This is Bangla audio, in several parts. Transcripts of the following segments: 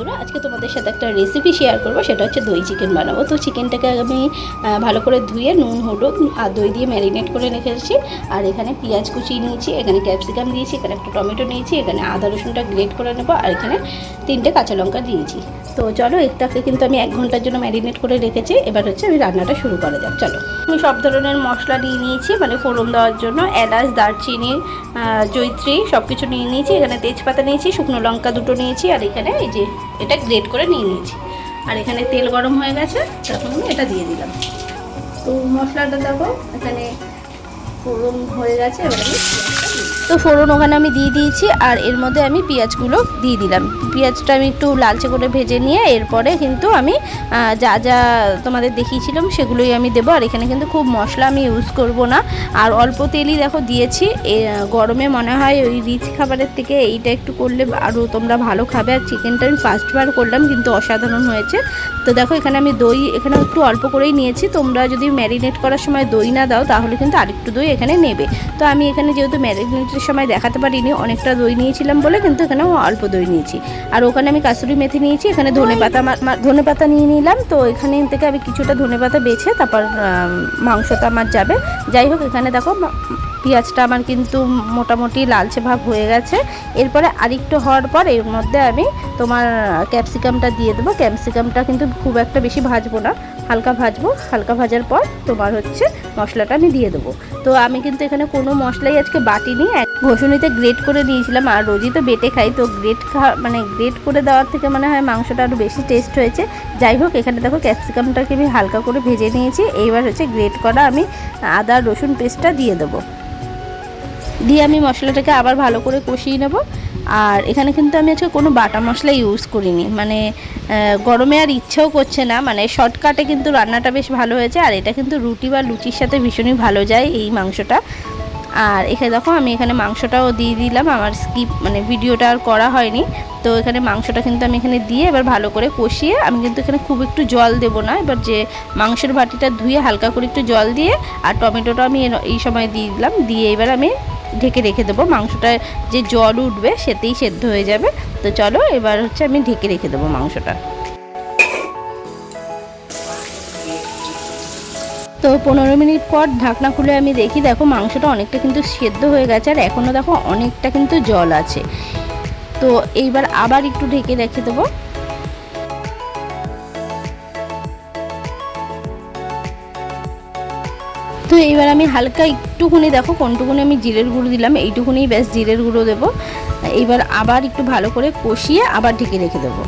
বন্ধুরা আজকে তোমাদের সাথে একটা রেসিপি শেয়ার করব সেটা হচ্ছে দই চিকেন বানাবো। তো চিকেনটাকে আমি ভালো করে ধুয়ে নুন হলুদ আর দই দিয়ে ম্যারিনেট করে রেখেছি আর এখানে পেঁয়াজ কুচি নিয়েছি এখানে ক্যাপসিকাম দিয়েছি এখানে একটা টমেটো নিয়েছি এখানে আদা রসুনটা গ্রেট করে নেব আর এখানে তিনটে কাঁচা লঙ্কা দিয়েছি। তো চলো এটাকে কিন্তু আমি এক ঘণ্টার জন্য ম্যারিনেট করে রেখেছি। এবার হচ্ছে আমি রান্নাটা শুরু করা যাক চলো। আমি সব ধরনের মশলা নিয়ে নিয়েছি মানে ফোড়ন দেওয়ার জন্য। এলাচ দারচিনি আহ, জয়িত্রী সব কিছু নিয়ে নিয়েছি। এখানে তেজপাতা নিয়েছি শুকনো লঙ্কা দুটো নিয়েছি। আর এখানে এই যে এটা গ্রেট করে নিয়ে নিয়েছি। আর এখানে তেল গরম হয়ে গেছে তখন আমি এটা দিয়ে দিলাম। তো মশলাটা দেবো এখানে ফোড়ন হয়ে গেছে তো ফোড়ন ওখানে আমি দিয়ে দিয়েছি, আর এর মধ্যে আমি পেঁয়াজগুলো দিয়ে দিলাম। পেঁয়াজটা আমি একটু লালচে করে ভেজে নিয়ে এরপরে কিন্তু আমি যা যা তোমাদের দেখিয়েছিলাম সেগুলোই আমি দেবো। আর এখানে কিন্তু খুব মশলা আমি ইউজ করব না। আর অল্প তেলই দেখো দিয়েছি। গরমে মনে হয় ওই রিচ খাবারের থেকে এইটা একটু করলে আরও তোমরা ভালো খাবে। আর চিকেনটা আমি ফার্স্টবার করলাম, কিন্তু অসাধারণ হয়েছে। তো দেখো এখানে আমি দই এখানে একটু অল্প করেই নিয়েছি। তোমরা যদি ম্যারিনেট করার সময় দই না দাও, তাহলে কিন্তু আরেকটু দই এখানে নেবে। তো আমি এখানে যেহেতু ম্যারিনেটের সময় দেখাতে পারিনি, অনেকটা দই নিয়েছিলাম বলে, কিন্তু এখানে অল্প দই নিয়েছি। আর ওখানে আমি কাসুরি মেথি নিয়েছি, এখানে ধনে পাতা ধনে পাতা নিয়ে নিলাম। তো এখানে থেকে আমি কিছুটা ধনে পাতা বেছে তারপর মাংসটা আমার যাবে। যাই হোক, এখানে দেখো পেঁয়াজটা আমার কিন্তু মোটামুটি লালচে ভাব হয়ে গেছে। এরপরে আরেকটু হওয়ার পর এর মধ্যে আমি তোমার ক্যাপসিকামটা দিয়ে দেবো। ক্যাপসিকামটা কিন্তু খুব একটা বেশি ভাজবো না। হালকা ভাজবো। হালকা ভাজার পর তোমার হচ্ছে মশলাটা আমি দিয়ে দেবো। তো আমি কিন্তু এখানে কোনো মশলাই আজকে বাটিনি। এক ঘষুনিতে গ্রেট করে নিয়েছিলাম আর রোজই তো বেটে খাই। তো গ্রেট খা মানে গ্রেট করে দেওয়ার থেকে মনে হয় মাংসটা আরও বেশি টেস্ট হয়েছে। যাই হোক, এখানে দেখো ক্যাপসিকামটাকে আমি হালকা করে ভেজে নিয়েছি। এইবার হচ্ছে গ্রেট করা আমি আদা, রসুন পেস্টটা দিয়ে দেবো। দিয়ে আমি মশলাটাকে আবার ভালো করে কষিয়ে নেব। আর এখানে কিন্তু আমি আজকে কোনো বাটা মশলা ইউজ করিনি। মানে গরমে আর ইচ্ছেও করছে না। মানে শর্টকাটে কিন্তু রান্নাটা বেশ ভালো হয়েছে, আর এটা কিন্তু রুটি বা লুচির সাথে ভীষণই ভালো যায় এই মাংসটা। আর এখানে দেখো, আমি এখানে মাংসটাও দিয়ে দিলাম। আমার স্কিপ মানে ভিডিওটা আর করা হয়নি। তো এখানে মাংসটা কিন্তু আমি এখানে দিয়ে এবার ভালো করে কষিয়ে, আমি কিন্তু এখানে খুব একটু জল দেব না। এবার যে মাংসের বাটিটা ধুয়ে হালকা করে একটু জল দিয়ে, আর টমেটোটা আমি এই সময় দিয়ে দিলাম। দিয়ে এবার আমি ঢেকে রেখে দেবো। মাংসটা যে জল উঠবে সেতেই সেদ্ধ হয়ে যাবে। তো চলো, এবার হচ্ছে আমি ঢেকে রেখে দেবো মাংসটা। তো পনেরো মিনিট পর ঢাকনা খুলে আমি দেখি, দেখো মাংসটা অনেকটা কিন্তু সেদ্ধ হয়ে গেছে আর এখনও দেখো অনেকটা কিন্তু জল আছে। তো এইবার আবার একটু ঢেকে রেখে দেবো। তো এইবার আমি হালকা একটুখুনি দেখো, কোনটুকুনি আমি জিরের গুঁড়ো দিলাম এইটুকুনি ব্যাস জিরের গুঁড়ো দেবো। এইবার আবার একটু ভালো করে কষিয়ে আবার ঢেকে রেখে দেবো।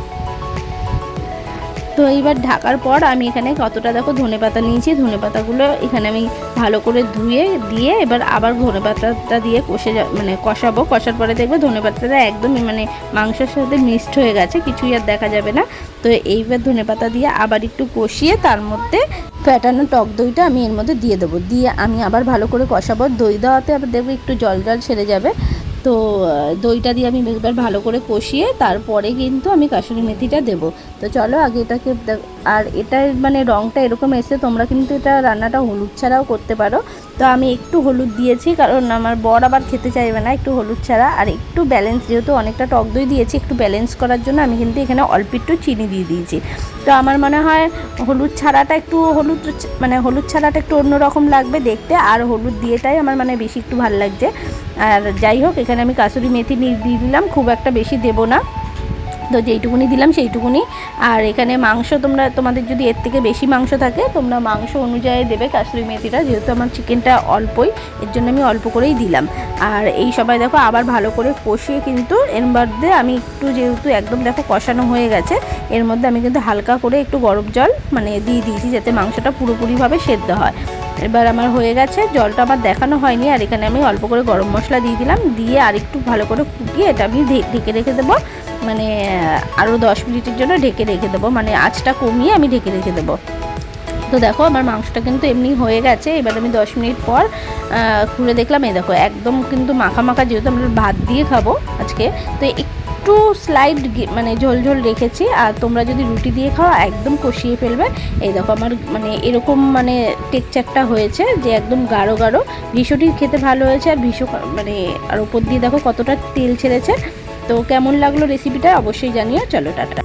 তো এইবার ঢাকার পর আমি এখানে কতটা দেখো ধনে পাতা নিয়েছি, ধনে পাতাগুলো এখানে আমি ভালো করে ধুয়ে দিয়ে এবার আবার ধনে পাতাটা দিয়ে কষে মানে কষাবো। কষার পরে দেখবে ধনে পাতাটা একদমই মানে মাংসের সাথে মিক্সড হয়ে গেছে, কিছুই আর দেখা যাবে না। তো এইবার ধনে পাতা দিয়ে আবার একটু কষিয়ে তার মধ্যে ফ্যাটানো টক দইটা আমি এর মধ্যে দিয়ে দেবো। দিয়ে আমি আবার ভালো করে কষাবো। দই দেওয়াতে আবার দেখব একটু জল জল ছেড়ে যাবে। তো দইটা দিয়ে আমি একবার ভালো করে কষিয়ে তারপরে কিন্তু আমি কাশুরি মেথিটা দেবো। তো চলো, আগে এটাকে আর এটার মানে রঙটা এরকম এসে তোমরা কিন্তু এটা রান্নাটা হলুদ ছাড়াও করতে পারো। তো আমি একটু হলুদ দিয়েছি, কারণ আমার বর আবার খেতে চাইবে না একটু হলুদ ছাড়া। আর একটু ব্যালেন্স যেহেতু অনেকটা টক দই দিয়েছি, একটু ব্যালেন্স করার জন্য আমি কিন্তু এখানে অল্প একটু চিনি দিয়ে দিয়েছি। তো আমার মনে হয় হলুদ ছাড়াটা একটু হলুদ মানে হলুদ ছাড়াটা একটু অন্যরকম লাগবে দেখতে, আর হলুদ দিয়েটাই আমার মানে বেশি একটু ভালো লাগছে। আর যাই হোক, এখানে আমি কাসুরি মেথি দিয়ে দিলাম, খুব একটা বেশি দেবো না। তো যেইটুকুনি দিলাম সেইটুকুনি। আর এখানে মাংস তোমরা, তোমাদের যদি এর থেকে বেশি মাংস থাকে, তোমরা মাংস অনুযায়ী দেবে কাসুরি মেথিটা, যেহেতু আমার চিকেনটা অল্পই, এর জন্য আমি অল্প করেই দিলাম। আর এই সবাই দেখো আবার ভালো করে কষিয়ে কিন্তু এর মধ্যে আমি একটু যেহেতু একদম দেখো কষানো হয়ে গেছে, এর মধ্যে আমি কিন্তু হালকা করে একটু গরম জল মানে দিয়ে দিয়েছি যাতে মাংসটা পুরোপুরিভাবে সেদ্ধ হয়। এবার আমার হয়ে গেছে, জলটা আমার দেখানো হয়নি, আর এখানে আমি অল্প করে গরম মশলা দিয়ে দিলাম, দিয়ে আর একটু ভালো করে ফুটিয়ে এটা আমি ঢেকে রেখে দেবো। মানে আরও দশ মিনিটের জন্য ঢেকে রেখে দেবো। মানে আঁচটা কমিয়ে আমি ঢেকে রেখে দেবো। তো দেখো, আমার মাংসটা কিন্তু এমনি হয়ে গেছে। এবার আমি দশ মিনিট পর খুলে দেখলাম, এই দেখো, একদম কিন্তু মাখা মাখা, যেহেতু আমরা ভাত দিয়ে খাব আজকে, তো একটু স্লাইড মানে ঝোল ঝোল রেখেছি। আর তোমরা যদি রুটি দিয়ে খাও, একদম কষিয়ে ফেলবে। এই দেখো, আমার মানে এরকম মানে টেক্সচারটা হয়েছে যে, একদম গাঢ় গাঢ়। ভীষণই খেতে ভালো হয়েছে, আর ভীষণ মানে আর ওপর দিয়ে দেখো কতটা তেল ছেড়েছে। তো কেমন লাগল রেসিপিটা অবশ্যই জানিও। চলো টাটা।